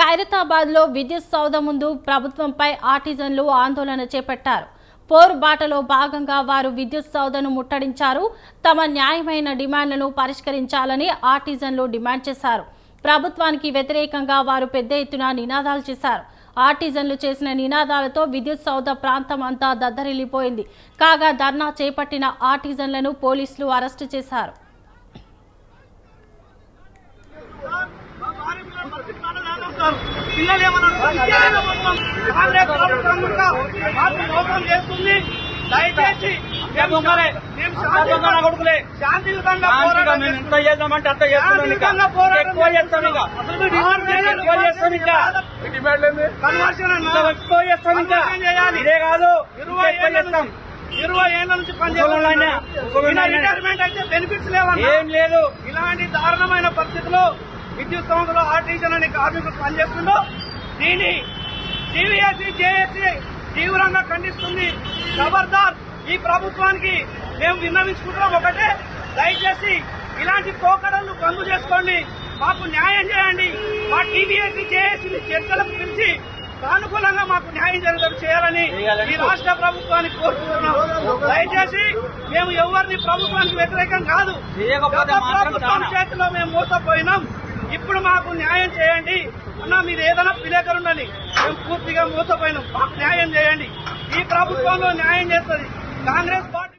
ఖైరతాబాద్లో విద్యుత్ సౌధ ముందు ప్రభుత్వంపై ఆర్టిజన్లు ఆందోళన చేపట్టారు. పోరు బాటలో భాగంగా వారు విద్యుత్ సౌధను ముట్టడించారు. తమ న్యాయమైన డిమాండ్లను పరిష్కరించాలని ఆర్టిజన్లు డిమాండ్ చేశారు. ప్రభుత్వానికి వ్యతిరేకంగా వారు పెద్ద ఎత్తున నినాదాలు చేశారు. ఆర్టిజన్లు చేసిన నినాదాలతో విద్యుత్ సౌధ ప్రాంతం అంతా దద్దరిల్లిపోయింది. కాగా ధర్నా చేపట్టిన ఆర్టిజన్లను పోలీసులు అరెస్టు చేశారు. పిల్లలు ఏమన్నా కాంగ్రెస్ ప్రభుత్వం కూడా మాకు మోసం చేస్తుంది దయచేసి మేము కొడుకులే శాంతియుతంగా ఎంత. చేద్దామంటే అంత చేస్తున్నాం ఇక శాంతియుతంగా పోరాటం ఎక్కువ చేస్తాం ఇక అసలు మీరు డిమాండ్ చేయాలి. ఎక్కువ చేస్తాం ఇంకా కన్వర్షన్ అన్నా. ఇంకా ఎక్కువ చేస్తాం ఇంకా కన్వర్షన్ చేయాలి. ఇదే కాదు ఇరవై ఇంకా ఎక్కువ ఏళ్ళ చేస్తాం నుంచి- ఇరవై ఏళ్ళ నుంచి ముసలోళ్ళైనా, ముసలోళ్ళైనా. రిటైర్మెంట్ అయితే బెనిఫిట్స్ లేవన్నా ఏం లేదు ఇలాంటి దారుణమైన పరిస్థితుల్లో విద్యుత్ సంస్థలో ఆర్టీసీ అనే కార్మికులు పనిచేస్తుందో దీని టీవీఎస్సీ జేఏసీ తీవ్రంగా ఖండిస్తుంది. ఖబర్దార్ ఈ ప్రభుత్వానికి మేము విన్నవించుకుంటున్నాం ఒకటే దయచేసి ఇలాంటి పోకడలను బంద్ చేసుకోండి. మాకు న్యాయం చేయండి. మా టీవీఎస్సీ జేఏసీ చర్చలకు పిలిచి సానుకూలంగా మాకు న్యాయం జరిగేటట్టు చేయాలని ఈ రాష్ట్ర ప్రభుత్వాన్ని కోరుకుంటున్నాం. దయచేసి మేము ఎవరిని ప్రభుత్వానికి వ్యతిరేకం కాదు. చేతిలో మేము మోసపోయినాం. ఇప్పుడు మాకు న్యాయం చేయండి. అన్న మీరు ఏదైనా విలేకరు మేము పూర్తిగా మోసపోయినాం. మాకు న్యాయం చేయండి. ఈ ప్రభుత్వంలో న్యాయం చేస్తుంది. కాంగ్రెస్ పార్టీ